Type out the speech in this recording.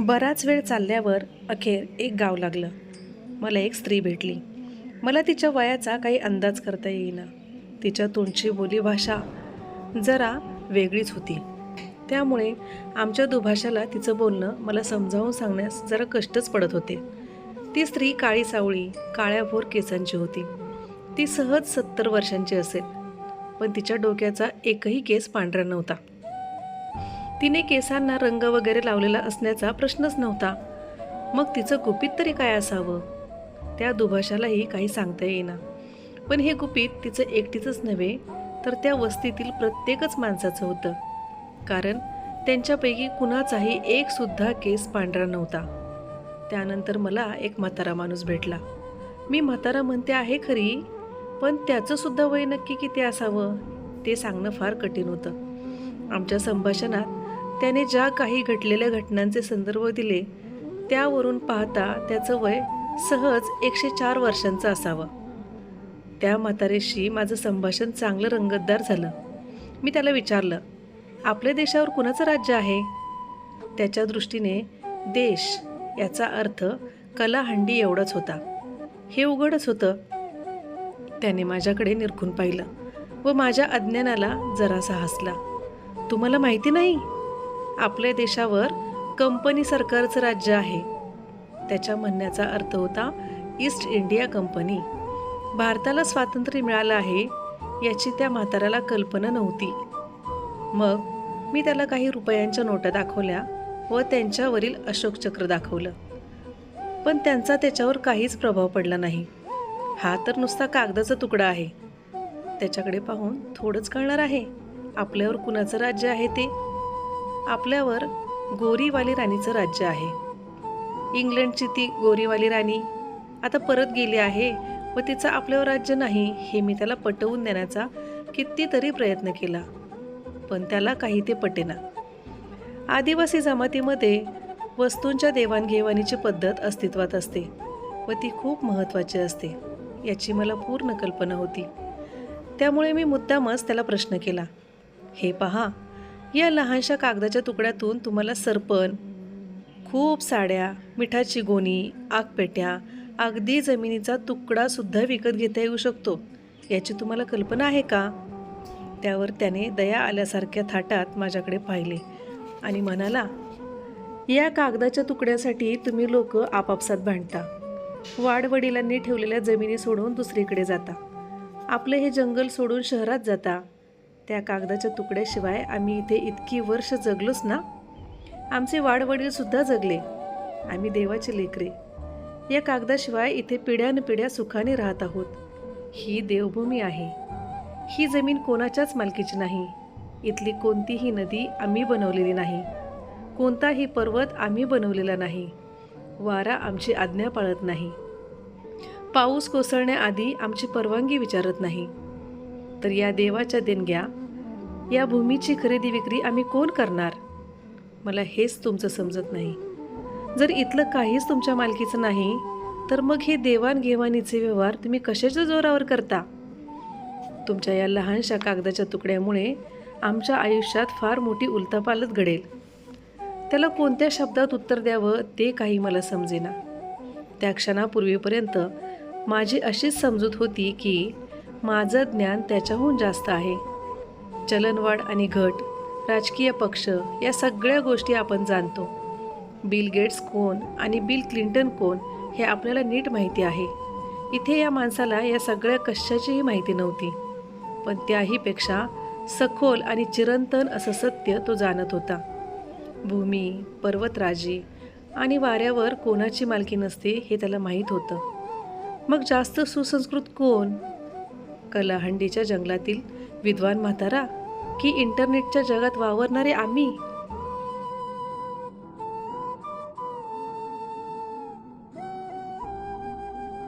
बराच वेळ चालल्यावर अखेर एक गाव लागलं. मला एक स्त्री भेटली. मला तिच्या वयाचा काही अंदाज करता येईना. तिच्या तोंडची बोलीभाषा जरा वेगळीच होती. त्यामुळे आमच्या दुभाषाला तिचं बोलणं मला समजावून सांगण्यास जरा कष्टच पडत होते. ती स्त्री काळी सावळी काळ्याभोर केसांची होती. ती सहज सत्तर वर्षांची असेल. पण तिच्या डोक्याचा एकही केस पांढरा नव्हता. तिने केसांना रंग वगैरे लावलेला असण्याचा प्रश्नच नव्हता. मग तिचं गुपित तरी काय असावं? त्या दुभाषालाही काही सांगता येईना. पण हे गुपित तिचं एकटीचंच नव्हे तर त्या वस्तीतील प्रत्येकच माणसाचं होतं. कारण त्यांच्यापैकी कुणाचाही एकसुद्धा केस पांढरा नव्हता. त्यानंतर मला एक म्हातारा माणूस भेटला. मी म्हातारा म्हणते आहे खरी पण त्याचंसुद्धा वय नक्की किती असावं? ते सांगणं फार कठीण होतं. आमच्या संभाषणात त्याने ज्या काही घडलेल्या घटनांचे संदर्भ दिले त्यावरून पाहता त्याचं वय सहज एकशे चार वर्षांचं असावं. त्या म्हातारेशी माझं संभाषण चांगलं रंगतदार झालं. मी त्याला विचारलं आपल्या देशावर कुणाचं राज्य आहे? त्याच्या दृष्टीने देश याचा अर्थ कलाहंडी एवढाच होता. हे उघडच होतं. त्याने माझ्याकडे निरखून पाहिलं व माझ्या अज्ञानाला जरासा हसला. तुम्हाला माहिती नाही? आपल्या देशावर कंपनी सरकारचं राज्य आहे. त्याच्या म्हणण्याचा अर्थ होता ईस्ट इंडिया कंपनी. भारताला स्वातंत्र्य मिळालं आहे याची त्या म्हाताऱ्याला कल्पना नव्हती. मग मी त्याला काही रुपयांच्या नोटा दाखवल्या व त्यांच्यावरील अशोकचक्र दाखवलं. पण त्यांचा त्याच्यावर काहीच प्रभाव पडला नाही. हा तर नुसता कागदाचा तुकडा आहे. त्याच्याकडे पाहून थोडंच कळणार आहे आपल्यावर कुणाचं राज्य आहे ते. आपल्यावर गोरीवाली राणीचं राज्य आहे. इंग्लंडची ती गोरीवाली राणी आता परत गेली आहे व तिचं आपल्यावर राज्य नाही हे मी त्याला पटवून देण्याचा कितीतरी प्रयत्न केला. पण त्याला काही ते पटेना. आदिवासी जमातीमध्ये वस्तूंच्या देवाणघेवाणीची पद्धत अस्तित्वात असते व ती खूप महत्त्वाची असते याची मला पूर्ण कल्पना होती. त्यामुळे मी मुद्दामच त्याला प्रश्न केला. हे पहा या लहानशा कागदाच्या तुकड्यातून तुम्हाला सरपण खूप साड्या मिठाची गोणी आगपेट्या अगदी जमिनीचा तुकडासुद्धा विकत घेता येऊ शकतो. याची तुम्हाला कल्पना आहे का? त्यावर त्याने दया आल्यासारख्या थाटात माझ्याकडे पाहिले आणि म्हणाला या कागदाच्या तुकड्यासाठी तुम्ही लोक आपापसात भांडता. वाडवडिलांनी ठेवलेल्या जमिनी सोडून दुसरीकडे जाता. आपलं हे जंगल सोडून शहरात जाता. त्या कागदाच्या तुकड्याशिवाय आम्ही इथे इतकी वर्ष जगलोच ना? आमचे वाडवडीलसुद्धा जगले. आम्ही देवाचे लेकरे. या कागदाशिवाय इथे पिढ्यानपिढ्या सुखाने राहत आहोत. ही देवभूमी आहे. ही जमीन कोणाच्याच मालकीची नाही. इथली कोणतीही नदी आम्ही बनवलेली नाही. कोणताही पर्वत आम्ही बनवलेला नाही. वारा आमची आज्ञा पाळत नाही. पाऊस कोसळण्याआधी आमची परवानगी विचारत नाही. तर या देवाच्या देणग्या या भूमीची खरेदी विक्री आम्ही कोण करणार? मला हेच तुमचं समजत नाही. जर इथलं काहीच तुमच्या मालकीचं नाही तर मग हे देवाणघेवाणीचे व्यवहार तुम्ही कशाच्या जोरावर करता? तुमच्या या लहानशा कागदाच्या तुकड्यामुळे आमच्या आयुष्यात फार मोठी उलथापालत घडेल. त्याला कोणत्या शब्दात उत्तर द्यावं ते काही मला समजेना. त्या क्षणापूर्वीपर्यंत माझी अशीच समजूत होती की माझं ज्ञान त्याच्याहून जास्त आहे. चलनवाढ आणि घट राजकीय पक्ष या सगळ्या गोष्टी आपण जाणतो. बिल गेट्स कोण आणि बिल क्लिंटन कोण हे आपल्याला नीट माहिती आहे. इथे या माणसाला या सगळ्या कशाचीही माहिती नव्हती. पण त्याहीपेक्षा सखोल आणि चिरंतन असं सत्य तो जाणत होता. भूमी पर्वतराजी आणि वाऱ्यावर कोणाची मालकी नसते हे त्याला माहीत होतं. मग जास्त सुसंस्कृत कोण? कलाहंडीच्या जंगलातील विद्वान म्हातारा की इंटरनेटच्या जगात वावरणारे आम्ही